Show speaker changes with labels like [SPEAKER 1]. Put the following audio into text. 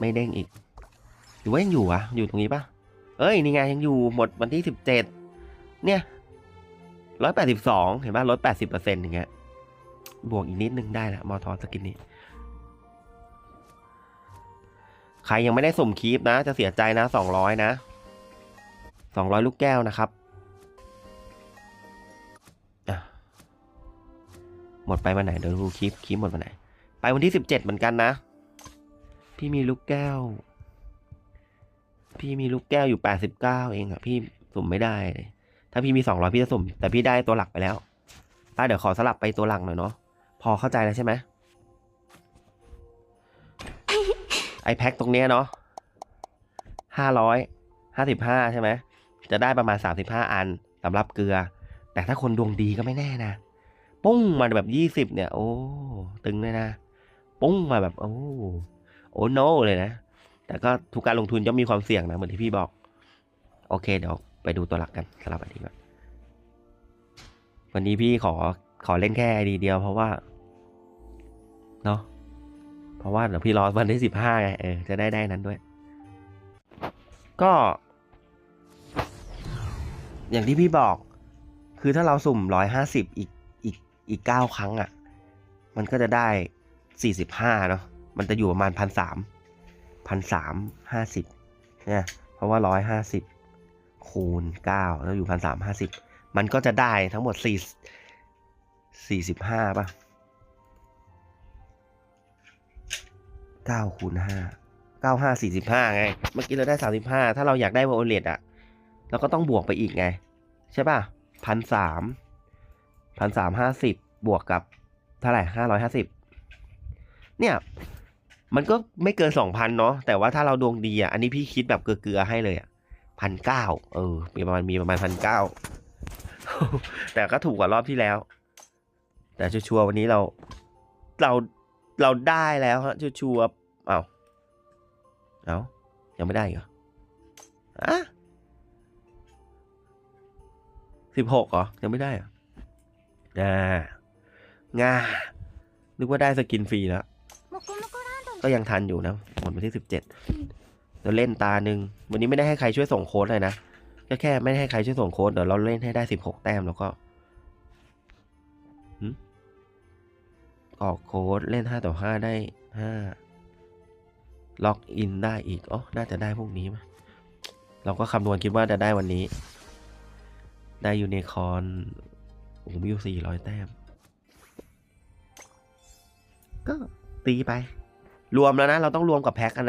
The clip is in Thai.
[SPEAKER 1] ไม่เด้งอีก หรือว่ายังอยู่วะอยู่ตรงนี้ปะเอ้ยนี่ไงยังอยู่หมดวันที่สิบเจ็ดเนี่ยร้อยแปดสิบสองเห็นป่ะลดแปดสิบเปอร์เซ็นต์อย่างเงี้ยบวกอีกนิดนึงได้ละมอทอสกินนี้ ใครยังไม่ได้สมคีปนะ จะเสียใจนะสองร้อยนะสองร้อยลูกแก้วนะครับหมดไปวันไหนเดี๋ยวดูคีปคีปหมดวันไหน ไปวันที่สิบเจ็ดเหมือนกันนะ พี่มีลูกแก้ว พี่มีลูกแก้วอยู่แปดสิบเก้าเองอะพี่สุ่มไม่ได้เลย ถ้าพี่มีสองร้อยพี่จะสุ่ม แต่พี่ได้ตัวหลักไปแล้วป้าเดี๋ยวขอสลับไปตัวหลังหน่อยเนาะ พอเข้าใจแล้วใช่ไหมไอแพ็คตรงเนี้ยเนาะห้าร้อยห้าสิบห้าใช่ไหม จะได้ประมาณสามสิบห้าอันสำหรับเกลือ แต่ถ้าคนดวงดีก็ไม่แน่นะ ปุ้งมาแบบยี่สิบเนี่ย โอ้ ตึงเลยนะ ปุ้งมาแบบ โอ้ โอ้โนเลยนะ แต่ก็ทุกการลงทุนย่อมมีความเสี่ยงนะ เหมือนที่พี่บอก โอเค เดี๋ยวไปดูตัวหลักกันสลับอันนี้ก่อนวันนี้พี่ขอขอเล่นแค่ดีเดียวเพราะว่า เนาะเพราะว่าเดี๋ยวพี่รอวันที่สิบห้าไงเออจะได้ได้นั้นด้วย ก็ อย่างที่พี่บอก คือถ้าเราสุ่มร้อยห้าสิบอีกอีกอีกเก้าครั้งอะ่ะ มันก็จะได้สี่สิบห้าเนาะ มันจะอยู่ประมาณพันสามพันสามห้าสิบเนี่ยเพราะว่าร้อยห้าสิบคูณเก้าแล้วอยู่พันสามห้าสิบมันก็จะได้ทั้งหมดสี่สี่สิบห้าป่ะเก้าคูณห้าเก้าห้าสี่สิบห้าไง เมื่อกี้เราได้สามสิบห้าถ้าเราอยากได้วอลเลตอะเราก็ต้องบวกไปอีกไง ใช่ป่ะพันสามพันสามห้าสิบบวกกับเท่าไหร่ห้าร้อยห้าสิบเนี่ย มันก็ไม่เกินสองพันเนาะแต่ว่าถ้าเราดวงดีอะอันนี้พี่คิดแบบเกลือๆให้เลยอะพันเก้าเออ มีประมาณมีประมาณพันเก้าแต่ก็ถูกกว่ารอบที่แล้ว แต่ชัวร์วันนี้เราเราเราได้แล้วฮะชัวร์เอาเอายังไม่ได้เหรออะสิบหกเหรอ ยังไม่ได้เหรอง่างานึกว่าได้สกินฟรีแล้ว ก็ยังทันอยู่นะหมดวันที่สิบเจ็ดเดี๋ยวเล่นตาหนึ่งวันนี้ไม่ได้ให้ใครช่วยส่งโค้ดเลยนะก็แค่ไม่ได้ให้ใครช่วยส่งโค้ดเดี๋ยวเราเล่นให้ได้สิบหกแต้มแล้วก็ออกโค้ดเล่นห้าต่อห้าได้ห้าล็อกอินได้อีกอ๋อน่าจะได้พวกนี้มั้ยเราก็คำนวณคิดว่าจะได้วันนี้ ได้ยูนิคอนโอ้โหมีอยู่สี่ร้อยแต้ม ก็ตีไป รวมแล้วนะ เราต้องรวมกับแพ็คอัน